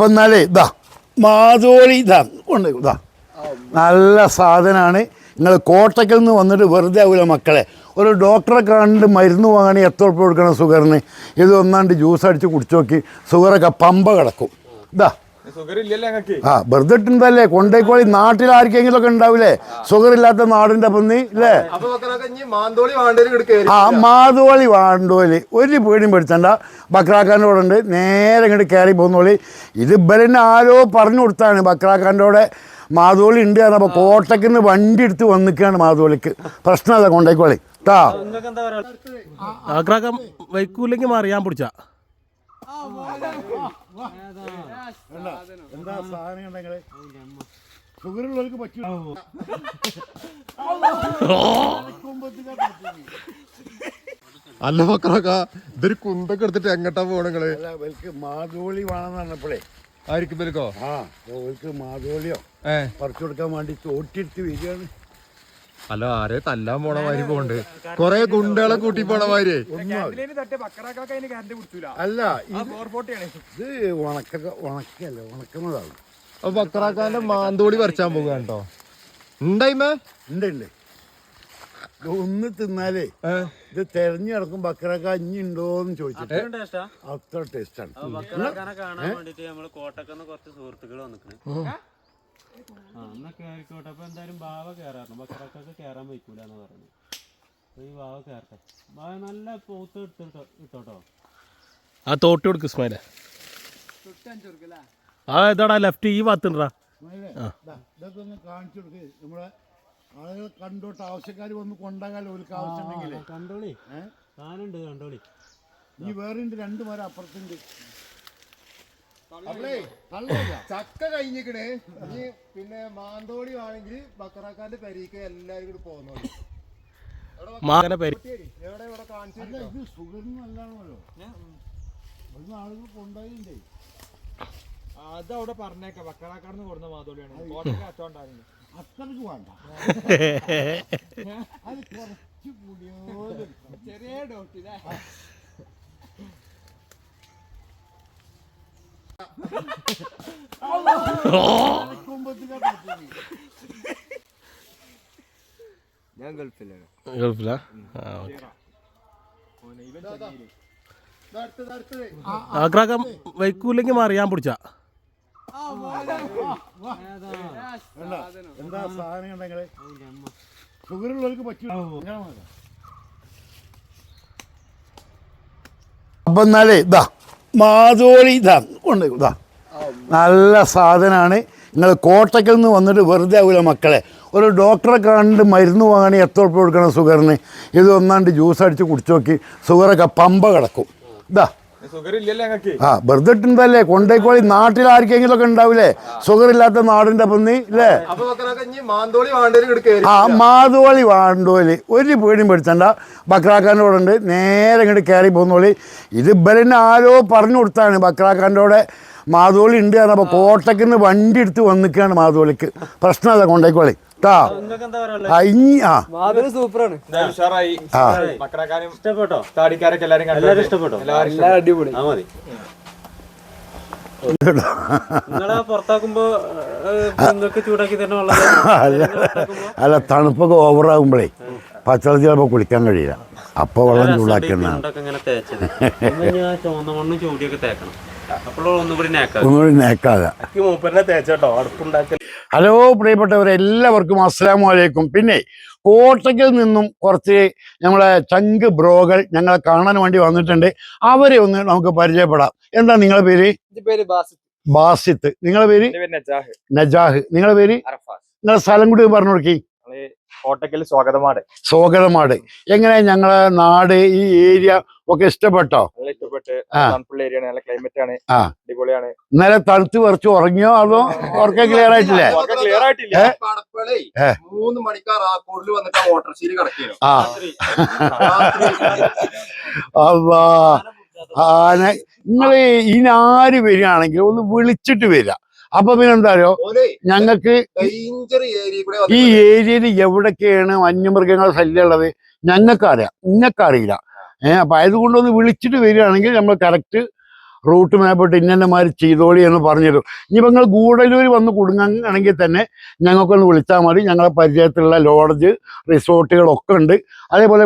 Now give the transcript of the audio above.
അപ്പം എന്നാലേ ഇതാ മാതോളി ഇതാ ഉണ്ട് ഇതാ നല്ല സാധനമാണ് നിങ്ങൾ കോട്ടയ്ക്കൽ നിന്ന് വന്നിട്ട് വെറുതെ ആവില്ല മക്കളെ. ഒരു ഡോക്ടറെ കണ്ട് മരുന്ന് വാങ്ങണി എത്ര ഉറപ്പ് കൊടുക്കണം ഷുഗറിന്? ഇത് ഒന്നാണ്ട് ജ്യൂസ് അടിച്ച് കുടിച്ചു നോക്കി ഷുഗറൊക്കെ പമ്പ കിടക്കും. ഇതാ ആ വെറുതെ ഇട്ടുണ്ടല്ലേ കൊണ്ടേക്കോളി നാട്ടിൽ ആർക്കെങ്കിലും ഒക്കെ ഉണ്ടാവില്ലേ സുഖമില്ലാത്ത നാടിന്റെ പന്നി അല്ലേ ആ മാതോളി വാണ്ടോലി. ഒരു പേടിയും പേടിച്ചണ്ട. ബക്രാക്കാന്റെ കൂടെ ഉണ്ട്. നേരെ ഇങ്ങോട്ട് കയറി പോകുന്നോളി ഇത് ഇബലിനെ ആരോ പറഞ്ഞു കൊടുത്താണ് ബക്രാക്കാന്റെ കൂടെ. മാതോളി ഉണ്ട് പറഞ്ഞപ്പോൾ കോട്ടയ്ക്ക് നിന്ന് വണ്ടി എടുത്ത് വന്നിക്കാണ് മാതോളിക്ക് പ്രശ്നം അതാ കൊണ്ടേക്കോളി കേട്ടാ വൈക്കൂലെങ്കിൽ മാറിയാൻ പിടിച്ച. എന്താ സാധനം ഷുഗറുള്ളവർക്ക് പറ്റും അല്ല മക്കളൊക്കെ ഇതൊരു കുന്തൊക്കെ എടുത്തിട്ട് എങ്ങട്ടാ പോണങ്ങൾ ഇവർക്ക് മാതോളി വേണമെന്ന് പറഞ്ഞപ്പോഴേ. ആയിരിക്കും ആ ഇവർക്ക് മാതോളിയോ? ഏഹ് പറിച്ചു കൊടുക്കാൻ വേണ്ടി ചോട്ടിയെടുത്ത് വരികയാണ്. അല്ല ആരെ തല്ലാൻ പോണ മാതിരി പോണ്ട്. കൊറേ ഗുണ്ടകളെ കൂട്ടി പോണ മാതിരി. അല്ല ഇത് ഇത് ഉണക്ക ഉണക്കല്ല ഉണക്കുന്നതാണ് അപ്പൊ ബക്രാക്കാന്റെ മാന്തോടി പറിച്ചാൻ പോകുക കേട്ടോ. ഉണ്ടായിമേ ഉണ്ട് ഉണ്ട്. ഒന്ന് തിന്നാലേ ഇത് തെരഞ്ഞു കിടക്കും ബക്രാക്ക ഇനി ഉണ്ടോന്ന് ചോദിച്ചിട്ട്. അത്ര ടേസ്റ്റാണ് ബക്കറാക്കാനെ കാണാൻ വേണ്ടിട്ട് നമ്മൾ കോട്ടക്കന്ന് കുറച്ച് സുഹൃത്തുക്കൾ വന്നിക്കണ്. ആ എന്നാ കേറിക്കോട്ടെ. അപ്പൊ എന്തായാലും ബാവ കയറാറുണ്ട് ബക്കറക്കൊക്കെ കയറാൻ കേറാൻ വയ്ക്കൂലെന്ന് പറഞ്ഞു അപ്പൊ ഈ ബാവ കേറട്ടെ. ബാവ നല്ല പോത്ത് എടുത്തിട്ടോ ഇട്ടോട്ടോ. ആ തോട്ട് കൊടുക്ക് ഇസ്മായിലെ. ആ ഇതാടാ ലെഫ്റ്റ് ഈ ഭാഗത്തുണ്ടാ. ഇതൊക്കെ ഒന്ന് കാണിച്ചു കൊടുക്ക്. നമ്മളെ ആളുകൾ കണ്ടോട്ട് ആവശ്യക്കാർ വന്ന് കൊണ്ടാകാലോ ഒരു ആവശ്യമുണ്ടെങ്കിൽ കണ്ടോളി? സാധനമുണ്ട് കണ്ടോളി. ഈ വേറെ രണ്ട് മരം അപ്പുറത്തുണ്ട്. ചക്ക കഴിഞ്ഞിക്കണ്. ഇനി പിന്നെ മാന്തോളി ആണെങ്കിൽ ബക്കറാക്കാന്റെ പെരീക്ക് എല്ലാരും കൂടി പോകുന്നു മാങ്ങനെ പേര് എവിടെ ഇവിടെ കാണിച്ചു അല്ല ഇത് സുഗറിന് നല്ലതാണല്ലോ. ഇവിടുന്ന് ആളുകൾ കൊണ്ടുപോയിണ്ടേ അത് അവിടെ പറഞ്ഞേക്കാം. വക്കറാക്കാടുന്ന് കൊടുന്ന മാതോളിയാണ് കോട്ടയ്ക്ക് അത്തോണ്ടായിരുന്നു അത്രയ്ക്ക് വേണ്ട. അത് കുറച്ച് കൂടിയോ ചെറിയ ഡൗട്ട് ഞാൻ ഗൾഫിലാണ് ഗൾഫിലാ? ആ ഓക്കെ. ആക്രാക്കം വൈക്കൂല്ലെങ്കിൽ മാറിയാൻ പിടിച്ച എന്താ സാധനം കണ്ടെങ്കിൽ ഷുഗറുള്ളവർക്ക് പറ്റും അപ്പം എന്നാലേ ഇതാ മാതോളി ഇതാ കൊണ്ട് ഇതാ നല്ല സാധനമാണ് നിങ്ങൾ കോട്ടക്കൽ നിന്ന് വന്നിട്ട് വെറുതെ ആവില്ല മക്കളെ. ഒരു ഡോക്ടറെ കണ്ട് മരുന്ന് വാങ്ങണി എത്ര ഉറുപ്പ് കൊടുക്കണം ഷുഗറിന് ഇത് ഒന്നാണ്ട് ജ്യൂസ് അടിച്ച് കുടിച്ചു നോക്കി ഷുഗറൊക്കെ പമ്പ കിടക്കും. ഇതാ ആ വെറുതെ ഇട്ടുണ്ടല്ലേ കൊണ്ടേക്കോളി നാട്ടിൽ ആർക്കെങ്കിലും ഒക്കെ ഉണ്ടാവില്ലേ ഷുഗർ നാടിന്റെ പന്നി ഇങ്ങോട്ട് ആ മാതോളി വാണ്ടോലി. ഒരു പേടിയും പേടിച്ചണ്ട. ബക്രാക്കാന്റെ കൂടെ ഉണ്ട്. നേരെ ഇങ്ങോട്ട് കയറി പോകുന്നോളി ഇത് ഇബലിന് ആരോ പറഞ്ഞു കൊടുത്താണ് ബക്രാക്കാന്റെ കൂടെ. മാതോളി ഉണ്ട് അപ്പോൾ കോട്ടക്കിന്ന് വണ്ടി എടുത്ത് വന്നിക്കാണ് മാതോളിക്ക് പ്രശ്നമല്ല കൊണ്ടേക്കോളി. കേട്ടാ ആ ഇനി ആ. മാതോളി സൂപ്പറാണ്. ആ. ഇഷ്ടപ്പെട്ടോ? താടിക്കാരൊക്കെ എല്ലാരും കണ്ടു. എല്ലാരും ഇഷ്ടപ്പെട്ടോ? എല്ലാവരും അടിപൊളി. ആ മതി. നിങ്ങളെ പുറത്താക്കുമ്പോ നിങ്ങൾക്ക് ചൂടാക്കി തന്നെ ഉള്ളത്. അല്ല അല്ല തണുപ്പൊക്കെ ഓവറാകുമ്പോഴേ പച്ചവെള്ളത്തിൽ ചിലപ്പോൾ കുളിക്കാൻ കഴിയില്ല. അപ്പോൾ വെള്ളം ചൂടാക്കുന്നതാണ് ചൂണ്ടൊക്കെ ഇങ്ങനെ തേച്ചത്. ഇന്ന് ഇനി ചുവന്ന മണ്ണും ചൂടിയൊക്കെ തേക്കണം. അപ്പോഴും ഒന്നും കൂടി നേക്കാം ഒന്നുകൂടി നേക്കാതെ ഹലോ പ്രിയപ്പെട്ടവരെ എല്ലാവർക്കും അസ്സാം വലൈക്കും പിന്നെ കോട്ടയ്ക്കിൽ നിന്നും കുറച്ച് ഞങ്ങളെ ചങ്ക് ബ്രോകൾ ഞങ്ങളെ കാണാൻ വേണ്ടി വന്നിട്ടുണ്ട്. അവരെ ഒന്ന് നമുക്ക് പരിചയപ്പെടാം. എന്താ നിങ്ങളെ പേര്? എന്റെ പേര് ബാസിത്ത്. നിങ്ങളെ പേര്? എന്റെ പേര് നജാഹ്. നജാഹ്. നിങ്ങളെ പേര്? നിങ്ങളെ സ്ഥലം കൂടി പറഞ്ഞു കൊടുക്കി. കോട്ടക്കൽ സ്വാഗതമാണ്. സ്വാഗതമാട് എങ്ങനെ ഞങ്ങളെ നാട് ഈ ഏരിയ ഒക്കെ ഇഷ്ടപ്പെട്ടോ? ഇഷ്ടപ്പെട്ട്. തണുപ്പുള്ള ഏരിയ നല്ല ക്ലൈമറ്റ് ആണ്. അടിപൊളിയാണ്. ഇന്നലെ തണുത്ത് കുറച്ച് ഉറങ്ങിയോ? അതോ ഉറക്കം ക്ലിയർ ആയിട്ടില്ലേ? ക്ലിയർ ആയിട്ടില്ല. മൂന്ന് മണിക്കാർ ആക്കോടിൽ വന്നിട്ട് വാട്ടർ ശീലി കിടക്കുന്നു ആ. അല്ലാ ആന നിങ്ങൾ ഇനാര് വരികയാണെങ്കിൽ ഒന്ന് വിളിച്ചിട്ട് വരിക അപ്പൊ പിന്നെ എന്താ അറിയോ ഞങ്ങൾക്ക് ഈ ഏരിയയിൽ എവിടൊക്കെയാണ് വന്യമൃഗങ്ങൾ ശല്യമുള്ളത് ഞങ്ങൾക്കറിയാം. നിങ്ങൾക്കറിയില്ല ഏഹ് അപ്പൊ അതുകൊണ്ടൊന്ന് വിളിച്ചിട്ട് വരികയാണെങ്കിൽ നമ്മൾ കറക്റ്റ് റൂട്ട് മാപ്പിട്ട് ഇന്നമാതിരി ചെയ്തോളി എന്ന് പറഞ്ഞിരുന്നു ഇനിയിപ്പോൾ നിങ്ങൾ ഗൂഢലൂര് വന്ന് കുടുങ്ങുകയാണെങ്കിൽ തന്നെ ഞങ്ങൾക്കൊന്ന് വിളിച്ചാൽ മതി. ഞങ്ങളെ പരിചയത്തിലുള്ള ലോഡ്ജ് റിസോർട്ടുകളൊക്കെ ഉണ്ട്. അതേപോലെ